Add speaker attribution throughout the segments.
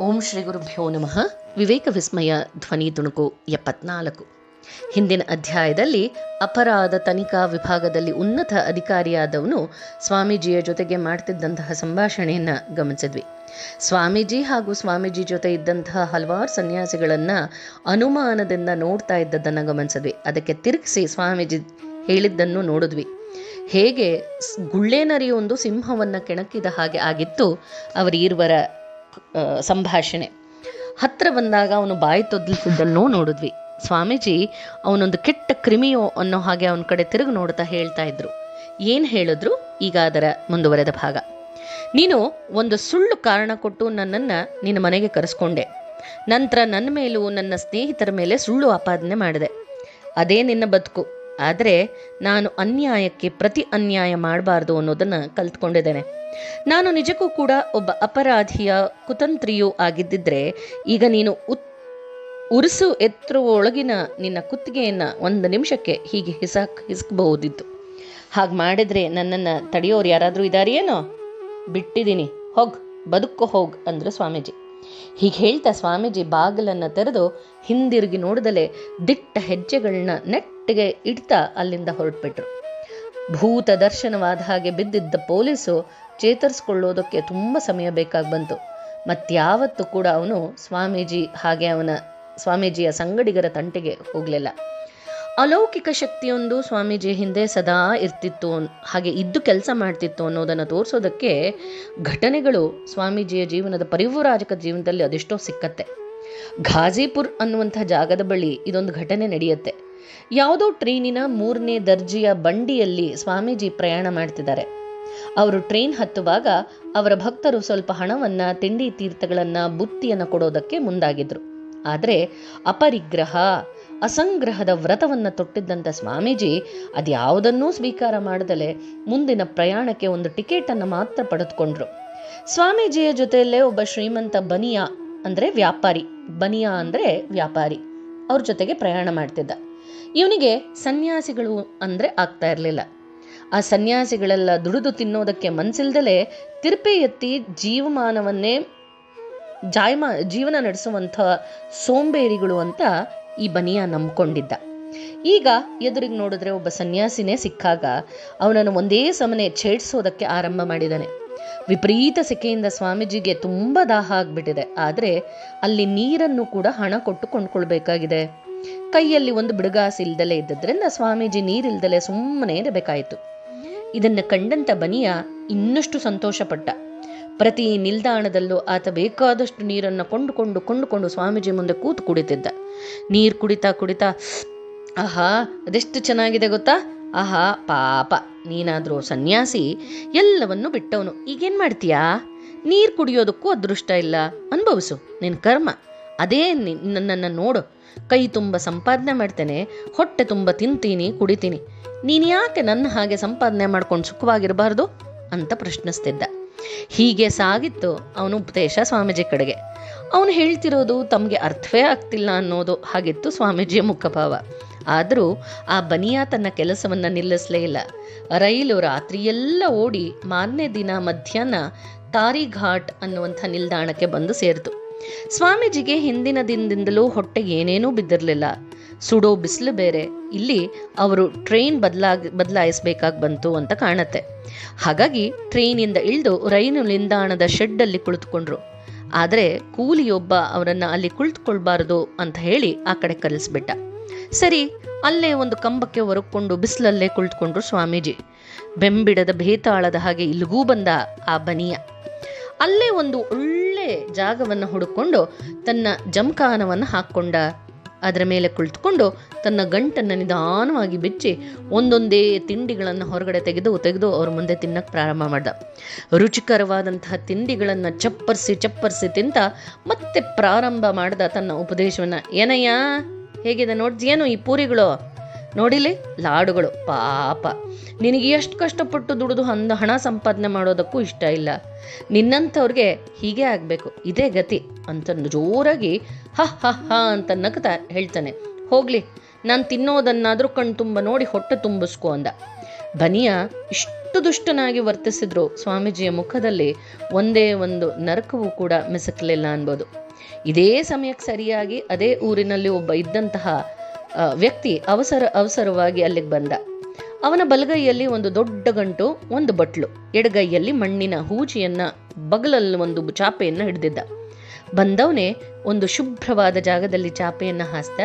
Speaker 1: ಓಂ ಶ್ರೀ ಗುರುಭ್ಯೋ ನಮಃ. ವಿವೇಕ ವಿಸ್ಮಯ ಧ್ವನಿ ತುಣುಕು ಎಪ್ಪತ್ನಾಲ್ಕು. ಹಿಂದಿನ ಅಧ್ಯಾಯದಲ್ಲಿ ಅಪರಾಧ ತನಿಖಾ ವಿಭಾಗದಲ್ಲಿ ಉನ್ನತ ಅಧಿಕಾರಿಯಾದವನು ಸ್ವಾಮೀಜಿಯ ಜೊತೆಗೆ ಮಾಡ್ತಿದ್ದಂತಹ ಸಂಭಾಷಣೆಯನ್ನು ಗಮನಿಸಿದ್ವಿ. ಸ್ವಾಮೀಜಿ ಹಾಗೂ ಸ್ವಾಮೀಜಿ ಜೊತೆ ಇದ್ದಂತಹ ಹಲವಾರು ಸನ್ಯಾಸಿಗಳನ್ನು ಅನುಮಾನದಿಂದ ನೋಡ್ತಾ ಇದ್ದದ್ದನ್ನು ಗಮನಿಸಿದ್ವಿ. ಅದಕ್ಕೆ ತಿರುಗಿಸಿ ಸ್ವಾಮೀಜಿ ಹೇಳಿದ್ದನ್ನು ನೋಡಿದ್ವಿ. ಹೇಗೆ ಗುಳ್ಳೆನರಿಯೊಂದು ಸಿಂಹವನ್ನು ಕೆಣಕಿದ ಹಾಗೆ ಆಗಿತ್ತು. ಅವರಿರುವರ ಸಂಭಾಷಣೆ. ಹತ್ರ ಬಂದಾಗ ಅವನು ಬಾಯಿ ತೊದಲಿಸಿದ್ದನ್ನು ನೋಡಿದ್ವಿ. ಸ್ವಾಮೀಜಿ, ಅವನೊಂದು ಕೆಟ್ಟ ಕ್ರಿಮಿಯೋ ಅನ್ನೋ ಹಾಗೆ ಅವನ ಕಡೆ ತಿರುಗಿ ನೋಡ್ತಾ ಹೇಳ್ತಾ ಇದ್ರು. ಏನು ಹೇಳಿದ್ರು? ಈಗ ಅದರ ಮುಂದುವರೆದ ಭಾಗ. ನೀನು ಒಂದು ಸುಳ್ಳು ಕಾರಣ ಕೊಟ್ಟು ನನ್ನನ್ನು ನಿನ್ನ ಮನೆಗೆ ಕರೆಸ್ಕೊಂಡೆ. ನಂತರ ನನ್ನ ಮೇಲೂ ನನ್ನ ಸ್ನೇಹಿತರ ಮೇಲೆ ಸುಳ್ಳು ಆಪಾದನೆ ಮಾಡಿದೆ. ಅದೇ ನಿನ್ನ ಬದುಕು. ಆದರೆ ನಾನು ಅನ್ಯಾಯಕ್ಕೆ ಪ್ರತಿ ಅನ್ಯಾಯ ಮಾಡಬಾರ್ದು ಅನ್ನೋದನ್ನು ಕಲ್ತ್ಕೊಂಡಿದ್ದೇನೆ. ನಾನು ನಿಜಕ್ಕೂ ಕೂಡ ಒಬ್ಬ ಅಪರಾಧಿಯ ಕುತಂತ್ರಿಯೂ ಆಗಿದ್ದಿದ್ರೆ ಈಗ ನೀನು ಉತ್, ಉರುಸು ಎತ್ತರುವ ಒಳಗಿನ ನಿನ್ನ ಕುತ್ತಿಗೆಯನ್ನು ಒಂದು ನಿಮಿಷಕ್ಕೆ ಹೀಗೆ ಹಿಸಕ್, ಹಿಸ್ಕಬಹುದಿತ್ತು. ಹಾಗೆ ಮಾಡಿದ್ರೆ ನನ್ನನ್ನು ತಡೆಯೋರು ಯಾರಾದರೂ ಇದಾರೇನೋ ಬಿಟ್ಟಿದ್ದೀನಿ. ಹೋಗ್ ಬದುಕೋ ಹೋಗ್ ಅಂದರು ಸ್ವಾಮೀಜಿ. ಹೀಗೆ ಹೇಳ್ತಾ ಸ್ವಾಮೀಜಿ ಬಾಗಿಲನ್ನು ತೆರೆದು ಹಿಂದಿರುಗಿ ನೋಡಿದಲೇ ದಿಟ್ಟ ಹೆಜ್ಜೆಗಳನ್ನ ನೆಟ್ಟಿಗೆ ಇಡ್ತಾ ಅಲ್ಲಿಂದ ಹೊರಟ್ಬಿಟ್ರು. ಭೂತ ದರ್ಶನವಾದ ಹಾಗೆ ಬಿದ್ದಿದ್ದ ಪೊಲೀಸು ಚೇತರಿಸ್ಕೊಳ್ಳೋದಕ್ಕೆ ತುಂಬ ಸಮಯ ಬೇಕಾಗಿ ಬಂತು. ಮತ್ತಾವತ್ತು ಕೂಡ ಅವನು ಸ್ವಾಮೀಜಿ ಹಾಗೆ ಅವನ ಸ್ವಾಮೀಜಿಯ ಸಂಗಡಿಗರ ತಂಟೆಗೆ ಹೋಗಲಿಲ್ಲ. ಅಲೌಕಿಕ ಶಕ್ತಿಯೊಂದು ಸ್ವಾಮೀಜಿ ಹಿಂದೆ ಸದಾ ಇರ್ತಿತ್ತು. ಹಾಗೆ ಇದ್ದು ಕೆಲಸ ಮಾಡ್ತಿತ್ತು ಅನ್ನೋದನ್ನು ತೋರಿಸೋದಕ್ಕೆ ಘಟನೆಗಳು ಸ್ವಾಮೀಜಿಯ ಜೀವನದ ಪರಿವರಾಜಕ ಜೀವನದಲ್ಲಿ ಅದೆಷ್ಟೋ ಸಿಕ್ಕತ್ತೆ. ಘಾಜಿಪುರ್ ಅನ್ನುವಂಥ ಜಾಗದ ಬಳಿ ಇದೊಂದು ಘಟನೆ ನಡೆಯುತ್ತೆ. ಯಾವುದೋ ಟ್ರೈನಿನ ಮೂರನೇ ದರ್ಜೆಯ ಬಂಡಿಯಲ್ಲಿ ಸ್ವಾಮೀಜಿ ಪ್ರಯಾಣ ಮಾಡ್ತಿದ್ದಾರೆ. ಅವರು ಟ್ರೈನ್ ಹತ್ತುವಾಗ ಅವರ ಭಕ್ತರು ಸ್ವಲ್ಪ ಹಣವನ್ನ, ತಿಂಡಿ ತೀರ್ಥಗಳನ್ನ, ಬುತ್ತಿಯನ್ನು ಕೊಡೋದಕ್ಕೆ ಮುಂದಾಗಿದ್ರು. ಆದರೆ ಅಪರಿಗ್ರಹ ಅಸಂಗ್ರಹದ ವ್ರತವನ್ನು ತೊಟ್ಟಿದ್ದಂಥ ಸ್ವಾಮೀಜಿ, ಅದ್ಯಾವುದನ್ನೂ ಸ್ವೀಕಾರ ಮಾಡದಲೆ ಮುಂದಿನ ಪ್ರಯಾಣಕ್ಕೆ ಒಂದು ಟಿಕೆಟನ್ನು ಮಾತ್ರ ಪಡೆದುಕೊಂಡ್ರು. ಸ್ವಾಮೀಜಿಯ ಜೊತೆಯಲ್ಲೇ ಒಬ್ಬ ಶ್ರೀಮಂತ ಬನಿಯಾ, ಅಂದರೆ ವ್ಯಾಪಾರಿ, ಬನಿಯಾ ಅಂದರೆ ವ್ಯಾಪಾರಿ, ಅವ್ರ ಜೊತೆಗೆ ಪ್ರಯಾಣ ಮಾಡ್ತಿದ್ದ. ಇವನಿಗೆ ಸನ್ಯಾಸಿಗಳು ಅಂದರೆ ಆಗ್ತಾ ಇರಲಿಲ್ಲ. ಆ ಸನ್ಯಾಸಿಗಳೆಲ್ಲ ದುಡಿದು ತಿನ್ನೋದಕ್ಕೆ ಮನಸ್ಸಿಲ್ದಲೆ ತಿರುಪೆ ಎತ್ತಿ ಜೀವಮಾನವನ್ನೇ ಜಾಯಮ ಜೀವನ ನಡೆಸುವಂಥ ಸೋಂಬೇರಿಗಳು ಅಂತ ಈ ಬನಿಯ ನಂಬ್ಕೊಂಡಿದ್ದ. ಈಗ ಎದುರಿಗೆ ನೋಡಿದ್ರೆ ಒಬ್ಬ ಸನ್ಯಾಸಿನೇ ಸಿಕ್ಕಾಗ ಅವನನ್ನು ಒಂದೇ ಸಮನೆ ಛೇಡಿಸೋದಕ್ಕೆ ಆರಂಭ ಮಾಡಿದಾನೆ. ವಿಪರೀತ ಸೆಕೆಯಿಂದ ಸ್ವಾಮೀಜಿಗೆ ತುಂಬ ದಾಹ ಆಗ್ಬಿಟ್ಟಿದೆ. ಆದರೆ ಅಲ್ಲಿ ನೀರನ್ನು ಕೂಡ ಹಣ ಕೊಟ್ಟು ಕೊಂಡ್ಕೊಳ್ಬೇಕಾಗಿದೆ. ಕೈಯಲ್ಲಿ ಒಂದು ಬಿಡುಗಾಸು ಇಲ್ದಲೇ ಇದ್ದದ್ರಿಂದ ಸ್ವಾಮೀಜಿ ನೀರಿಲ್ದಲೇ ಸುಮ್ಮನೆ ಇರಬೇಕಾಯಿತು. ಇದನ್ನು ಕಂಡಂತ ಬನಿಯ ಇನ್ನಷ್ಟು ಸಂತೋಷಪಟ್ಟ. ಪ್ರತಿ ನಿಲ್ದಾಣದಲ್ಲೂ ಆತ ಬೇಕಾದಷ್ಟು ನೀರನ್ನು ಕೊಂಡುಕೊಂಡು ಕೊಂಡುಕೊಂಡು ಸ್ವಾಮೀಜಿ ಮುಂದೆ ಕೂತು ಕುಡಿತಿದ್ದ. ನೀರು ಕುಡಿತಾ ಕುಡಿತಾ, ಆಹಾ, ಅದೆಷ್ಟು ಚೆನ್ನಾಗಿದೆ ಗೊತ್ತಾ? ಆಹಾ, ಪಾಪ, ನೀನಾದರೂ ಸನ್ಯಾಸಿ, ಎಲ್ಲವನ್ನು ಬಿಟ್ಟವನು. ಈಗೇನು ಮಾಡ್ತೀಯಾ? ನೀರು ಕುಡಿಯೋದಕ್ಕೂ ಅದೃಷ್ಟ ಇಲ್ಲ. ಅನುಭವಿಸು ನಿನ್ನ ಕರ್ಮ. ಅದೇ ನನ್ನನ್ನು ನೋಡು. ಕೈ ತುಂಬ ಸಂಪಾದನೆ ಮಾಡ್ತೇನೆ, ಹೊಟ್ಟೆ ತುಂಬ ತಿಂತೀನಿ, ಕುಡಿತೀನಿ. ನೀನು ಯಾಕೆ ನನ್ನ ಹಾಗೆ ಸಂಪಾದನೆ ಮಾಡ್ಕೊಂಡು ಸುಖವಾಗಿರಬಾರ್ದು? ಅಂತ ಪ್ರಶ್ನಿಸ್ತಿದ್ದ. ಹೀಗೆ ಸಾಗಿತ್ತು ಅವನು ಉಪದೇಶ ಸ್ವಾಮೀಜಿ ಕಡೆಗೆ. ಅವನು ಹೇಳ್ತಿರೋದು ತಮಗೆ ಅರ್ಥವೇ ಆಗ್ತಿಲ್ಲ ಅನ್ನೋದು ಹಾಗಿತ್ತು ಸ್ವಾಮೀಜಿಯ ಮುಖಭಾವ. ಆದರೂ ಆ ಬನಿಯಾ ತನ್ನ ಕೆಲಸವನ್ನು ನಿಲ್ಲಿಸಲೇ ಇಲ್ಲ. ರೈಲು ರಾತ್ರಿಯೆಲ್ಲ ಓಡಿ ಮಾರನೇ ದಿನ ಮಧ್ಯಾಹ್ನ ತಾರಿಘಾಟ್ ಅನ್ನುವಂಥ ನಿಲ್ದಾಣಕ್ಕೆ ಬಂದು ಸೇರಿತು. ಸ್ವಾಮೀಜಿಗೆ ಹಿಂದಿನ ದಿನದಿಂದಲೂ ಹೊಟ್ಟೆಗೆ ಏನೇನೂ ಬಿದ್ದಿರಲಿಲ್ಲ. ಸುಡೋ ಬಿಸಿಲು ಬೇರೆ. ಇಲ್ಲಿ ಅವರು ಟ್ರೈನ್ ಬದಲಾಗ, ಬದಲಾಯಿಸಬೇಕಾಗಿ ಬಂತು ಅಂತ ಕಾಣತ್ತೆ. ಹಾಗಾಗಿ ಟ್ರೈನಿಂದ ಇಳಿದು ರೈಲು ನಿಲ್ದಾಣದ ಶೆಡ್ಡಲ್ಲಿ ಕುಳಿತುಕೊಂಡ್ರು. ಆದರೆ ಕೂಲಿಯೊಬ್ಬ ಅವರನ್ನ ಅಲ್ಲಿ ಕುಳಿತುಕೊಳ್ಬಾರದು ಅಂತ ಹೇಳಿ ಆ ಕಡೆ ಕರೆಸ್ಬಿಟ್ಟ. ಸರಿ, ಅಲ್ಲೇ ಒಂದು ಕಂಬಕ್ಕೆ ಹೊರಕೊಂಡು ಬಿಸಿಲಲ್ಲೇ ಕುಳಿತುಕೊಂಡ್ರು ಸ್ವಾಮೀಜಿ. ಬೆಂಬಿಡದ ಭೇತಾಳದ ಹಾಗೆ ಇಲ್ಲಿಗೂ ಬಂದ ಆ ಬನಿಯ. ಅಲ್ಲೇ ಒಂದು ಒಳ್ಳೆ ಜಾಗವನ್ನು ಹುಡುಕೊಂಡು ತನ್ನ ಜಮಖಾನವನ್ನು ಹಾಕ್ಕೊಂಡ. ಅದರ ಮೇಲೆ ಕುಳಿತುಕೊಂಡು ತನ್ನ ಗಂಟನ್ನು ನಿಧಾನವಾಗಿ ಬಿಚ್ಚಿ ಒಂದೊಂದೇ ತಿಂಡಿಗಳನ್ನು ಹೊರಗಡೆ ತೆಗೆದು ತೆಗೆದು ಅವ್ರ ಮುಂದೆ ತಿನ್ನಕ್ಕೆ ಪ್ರಾರಂಭ ಮಾಡ್ದ. ರುಚಿಕರವಾದಂತಹ ತಿಂಡಿಗಳನ್ನು ಚಪ್ಪರಿಸಿ ಚಪ್ಪರಿಸಿ ತಿಂತ ಮತ್ತೆ ಪ್ರಾರಂಭ ಮಾಡ್ದ ತನ್ನ ಉಪದೇಶವನ್ನು. ಏನಯ್ಯ, ಹೇಗಿದೆ ನೋಡ್ತೀಯೇನು ಈ ಪೂರಿಗಳು? ನೋಡಿಲಿ? ಲಾಡುಗಳು. ಪಾಪ. ನಿನಗೆ ಎಷ್ಟು ಕಷ್ಟಪಟ್ಟು ದುಡಿದು ಅಂದ ಹಣ ಸಂಪಾದನೆ ಮಾಡೋದಕ್ಕೂ ಇಷ್ಟ ಇಲ್ಲ. ನಿನ್ನಂಥವ್ರಿಗೆ ಹೀಗೆ ಆಗಬೇಕು. ಇದೇ ಗತಿ ಅಂತ ಜೋರಾಗಿ ಹ ಹ ಅಂತ ನಗ್ತಾ ಹೇಳ್ತಾನೆ. ಹೋಗ್ಲಿ. ನಾನು ತಿನ್ನೋದನ್ನಾದರೂ ಕಣ್ ತುಂಬ ನೋಡಿ ಹೊಟ್ಟೆ ತುಂಬಿಸ್ಕೊ ಅಂದ. ಬನಿಯ ಇಷ್ಟು ದುಷ್ಟನಾಗಿ ವರ್ತಿಸಿದ್ರು ಸ್ವಾಮೀಜಿಯ ಮುಖದಲ್ಲಿ ಒಂದೇ ಒಂದು ನರಕವೂ ಕೂಡ ಮಿಸಕಲಿಲ್ಲ ಅನ್ಬೋದು. ಇದೇ ಸಮಯಕ್ಕೆ ಸರಿಯಾಗಿ ಅದೇ ಊರಿನಲ್ಲಿ ಒಬ್ಬ ಇದ್ದಂತಹ ವ್ಯಕ್ತಿ ಅವಸರ ಅವಸರವಾಗಿ ಅಲ್ಲಿಗೆ ಬಂದ. ಅವನ ಬಲಗೈಯಲ್ಲಿ ಒಂದು ದೊಡ್ಡ ಗಂಟು, ಒಂದು ಬಟ್ಲು, ಎಡಗೈಯಲ್ಲಿ ಮಣ್ಣಿನ ಹೂಜಿಯನ್ನ, ಬಗಲಲ್ಲಿ ಒಂದು ಚಾಪೆಯನ್ನು ಹಿಡಿದಿದ್ದ. ಬಂದವನೇ ಒಂದು ಶುಭ್ರವಾದ ಜಾಗದಲ್ಲಿ ಚಾಪೆಯನ್ನು ಹಾಸ್ತ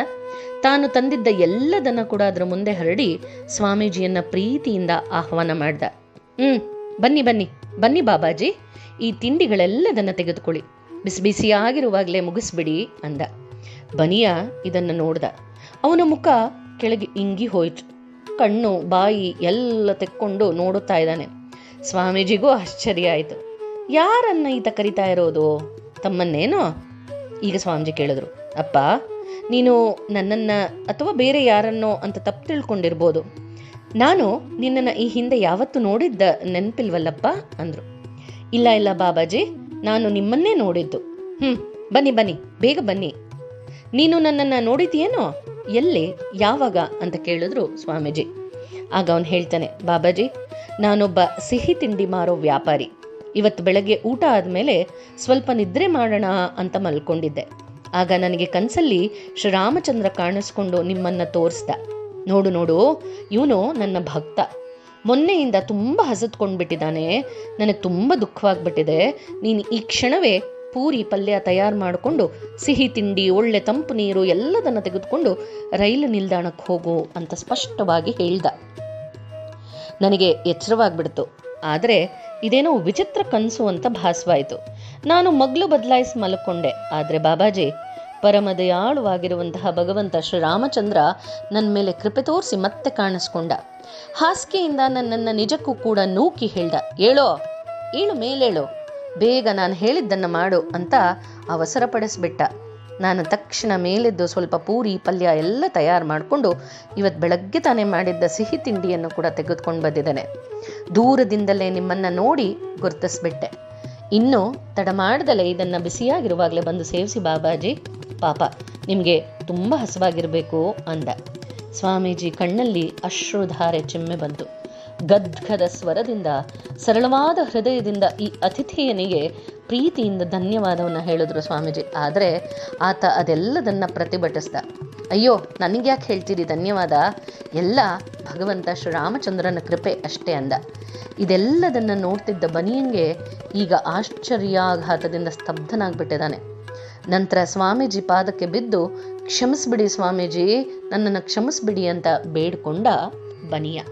Speaker 1: ತಾನು ತಂದಿದ್ದ ಎಲ್ಲದನ್ನ ಕೂಡ ಅದರ ಮುಂದೆ ಹರಡಿ ಸ್ವಾಮೀಜಿಯನ್ನ ಪ್ರೀತಿಯಿಂದ ಆಹ್ವಾನ ಮಾಡ್ದ. ಹ್ಮ್, ಬನ್ನಿ ಬನ್ನಿ ಬನ್ನಿ ಬಾಬಾಜಿ, ಈ ತಿಂಡಿಗಳೆಲ್ಲದನ್ನ ತೆಗೆದುಕೊಳ್ಳಿ. ಬಿಸಿ ಬಿಸಿಯಾಗಿರುವಾಗಲೇ ಮುಗಿಸ್ಬಿಡಿ ಅಂದ. ಬನಿಯ ಇದನ್ನು ನೋಡ್ದ. ಅವನ ಮುಖ ಕೆಳಗೆ ಇಂಗಿ ಹೋಯ್ತು. ಕಣ್ಣು, ಬಾಯಿ ಎಲ್ಲ ತೆಕ್ಕೊಂಡು ನೋಡುತ್ತಾ ಇದ್ದಾನೆ. ಸ್ವಾಮೀಜಿಗೂ ಆಶ್ಚರ್ಯ ಆಯಿತು. ಯಾರನ್ನ ಈತ ಕರಿತಾ ಇರೋದು? ತಮ್ಮನ್ನೇನೋ? ಈಗ ಸ್ವಾಮೀಜಿ ಕೇಳಿದ್ರು, ಅಪ್ಪ, ನೀನು ನನ್ನನ್ನು ಅಥವಾ ಬೇರೆ ಯಾರನ್ನೋ ಅಂತ ತಪ್ಪು ತಿಳ್ಕೊಂಡಿರ್ಬೋದು. ನಾನು ನಿನ್ನನ್ನು ಈ ಹಿಂದೆ ಯಾವತ್ತು ನೋಡಿದ್ದ ನೆನಪಿಲ್ವಲ್ಲಪ್ಪ? ಅಂದರು. ಇಲ್ಲ ಇಲ್ಲ ಬಾಬಾಜಿ, ನಾನು ನಿಮ್ಮನ್ನೇ ನೋಡಿದ್ದು. ಹ್ಞೂ ಬನ್ನಿ ಬನ್ನಿ, ಬೇಗ ಬನ್ನಿ. ನೀನು ನನ್ನನ್ನು ನೋಡಿದ್ಯೇನೋ? ಎಲ್ಲಿ, ಯಾವಾಗ? ಅಂತ ಕೇಳಿದ್ರು ಸ್ವಾಮೀಜಿ. ಆಗ ಅವನು ಹೇಳ್ತಾನೆ, ಬಾಬಾಜಿ, ನಾನೊಬ್ಬ ಸಿಹಿ ತಿಂಡಿ ಮಾರೋ ವ್ಯಾಪಾರಿ. ಇವತ್ತು ಬೆಳಗ್ಗೆ ಊಟ ಆದಮೇಲೆ ಸ್ವಲ್ಪ ನಿದ್ರೆ ಮಾಡೋಣ ಅಂತ ಮಲ್ಕೊಂಡಿದ್ದೆ. ಆಗ ನನಗೆ ಕನಸಲ್ಲಿ ಶ್ರೀರಾಮಚಂದ್ರ ಕಾಣಿಸ್ಕೊಂಡು ನಿಮ್ಮನ್ನ ತೋರಿಸ್ದ. ನೋಡು ನೋಡು, ಇವನು ನನ್ನ ಭಕ್ತ. ಮೊನ್ನೆಯಿಂದ ತುಂಬ ಹಸತ್ಕೊಂಡ್ಬಿಟ್ಟಿದ್ದಾನೆ ನನಗೆ ತುಂಬ ದುಃಖವಾಗ್ಬಿಟ್ಟಿದೆ. ನೀನು ಈ ಕ್ಷಣವೇ ಪೂರಿ ಪಲ್ಯ ತಯಾರು ಮಾಡಿಕೊಂಡು ಸಿಹಿ ತಿಂಡಿ, ಒಳ್ಳೆ ತಂಪು ನೀರು ಎಲ್ಲದನ್ನು ತೆಗೆದುಕೊಂಡು ರೈಲು ನಿಲ್ದಾಣಕ್ಕೆ ಹೋಗು ಅಂತ ಸ್ಪಷ್ಟವಾಗಿ ಹೇಳ್ದ. ನನಗೆ ಎಚ್ಚರವಾಗ್ಬಿಡ್ತು. ಆದರೆ ಇದೇನೋ ವಿಚಿತ್ರ ಕನಸು ಅಂತ ಭಾಸವಾಯಿತು. ನಾನು ಮಗ್ಲು ಬದಲಾಯಿಸಿ ಮಲ್ಕೊಂಡೆ. ಆದರೆ ಬಾಬಾಜಿ, ಪರಮದಯಾಳುವಾಗಿರುವಂತಹ ಭಗವಂತ ಶ್ರೀರಾಮಚಂದ್ರ ನನ್ನ ಮೇಲೆ ಕೃಪೆ ತೋರಿಸಿ ಮತ್ತೆ ಕಾಣಿಸ್ಕೊಂಡ. ಹಾಸಿಗೆಯಿಂದ ನನ್ನನ್ನು ನಿಜಕ್ಕೂ ಕೂಡ ನೂಕಿ ಹೇಳ್ದ. ಏಳೋ ಏಳು ಮೇಲೇಳು. ಬೇಗ ನಾನು ಹೇಳಿದ್ದನ್ನು ಮಾಡು ಅಂತ ಅವಸರ ಪಡಿಸ್ಬಿಟ್ಟ ನಾನು ತಕ್ಷಣ ಮೇಲೆದ್ದು ಸ್ವಲ್ಪ ಪೂರಿ, ಪಲ್ಯ ಎಲ್ಲ ತಯಾರು ಮಾಡಿಕೊಂಡು ಇವತ್ತು ಬೆಳಗ್ಗೆ ತಾನೇ ಮಾಡಿದ್ದ ಸಿಹಿ ತಿಂಡಿಯನ್ನು ಕೂಡ ತೆಗೆದುಕೊಂಡು ಬಂದಿದ್ದೇನೆ. ದೂರದಿಂದಲೇ ನಿಮ್ಮನ್ನು ನೋಡಿ ಗುರುತಿಸ್ಬಿಟ್ಟೆ. ಇನ್ನು ತಡ ಮಾಡ್ದಲೇ ಇದನ್ನು ಬಿಸಿಯಾಗಿರುವಾಗಲೇ ಬಂದು ಸೇವಿಸಿ ಬಾಬಾಜಿ, ಪಾಪ, ನಿಮಗೆ ತುಂಬ ಹಸುವಾಗಿರಬೇಕು ಅಂದ. ಸ್ವಾಮೀಜಿ ಕಣ್ಣಲ್ಲಿ ಅಶ್ರುಧಾರೆ ಚಿಮ್ಮೆ ಬಂತು. ಗದ್ಗದ ಸ್ವರದಿಂದ, ಸರಳವಾದ ಹೃದಯದಿಂದ ಈ ಅತಿಥಿಯನಿಗೆ ಪ್ರೀತಿಯಿಂದ ಧನ್ಯವಾದವನ್ನು ಹೇಳಿದ್ರು ಸ್ವಾಮೀಜಿ. ಆದರೆ ಆತ ಅದೆಲ್ಲದನ್ನ ಪ್ರತಿಭಟಿಸ್ದ. ಅಯ್ಯೋ ನನಗೆ ಯಾಕೆ ಹೇಳ್ತೀರಿ ಧನ್ಯವಾದ? ಎಲ್ಲ ಭಗವಂತ ಶ್ರೀರಾಮಚಂದ್ರನ ಕೃಪೆ ಅಷ್ಟೇ ಅಂದ. ಇದೆಲ್ಲದನ್ನು ನೋಡ್ತಿದ್ದ ಬನಿಯಂಗೆ ಈಗ ಆಶ್ಚರ್ಯಾಘಾತದಿಂದ ಸ್ತಬ್ಧನಾಗ್ಬಿಟ್ಟಿದ್ದಾನೆ. ನಂತರ ಸ್ವಾಮೀಜಿ ಪಾದಕ್ಕೆ ಬಿದ್ದು, ಕ್ಷಮಿಸ್ಬಿಡಿ ಸ್ವಾಮೀಜಿ, ನನ್ನನ್ನು ಕ್ಷಮಿಸ್ಬಿಡಿ ಅಂತ ಬೇಡ್ಕೊಂಡ ಬನಿಯ.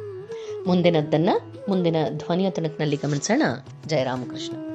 Speaker 1: ಮುಂದಿನದ್ದನ್ನು, ಮುಂದಿನ ಧ್ವನಿಯ ತನಕನಲ್ಲಿ ಗಮನಿಸೋಣ. ಜಯರಾಮಕೃಷ್ಣ.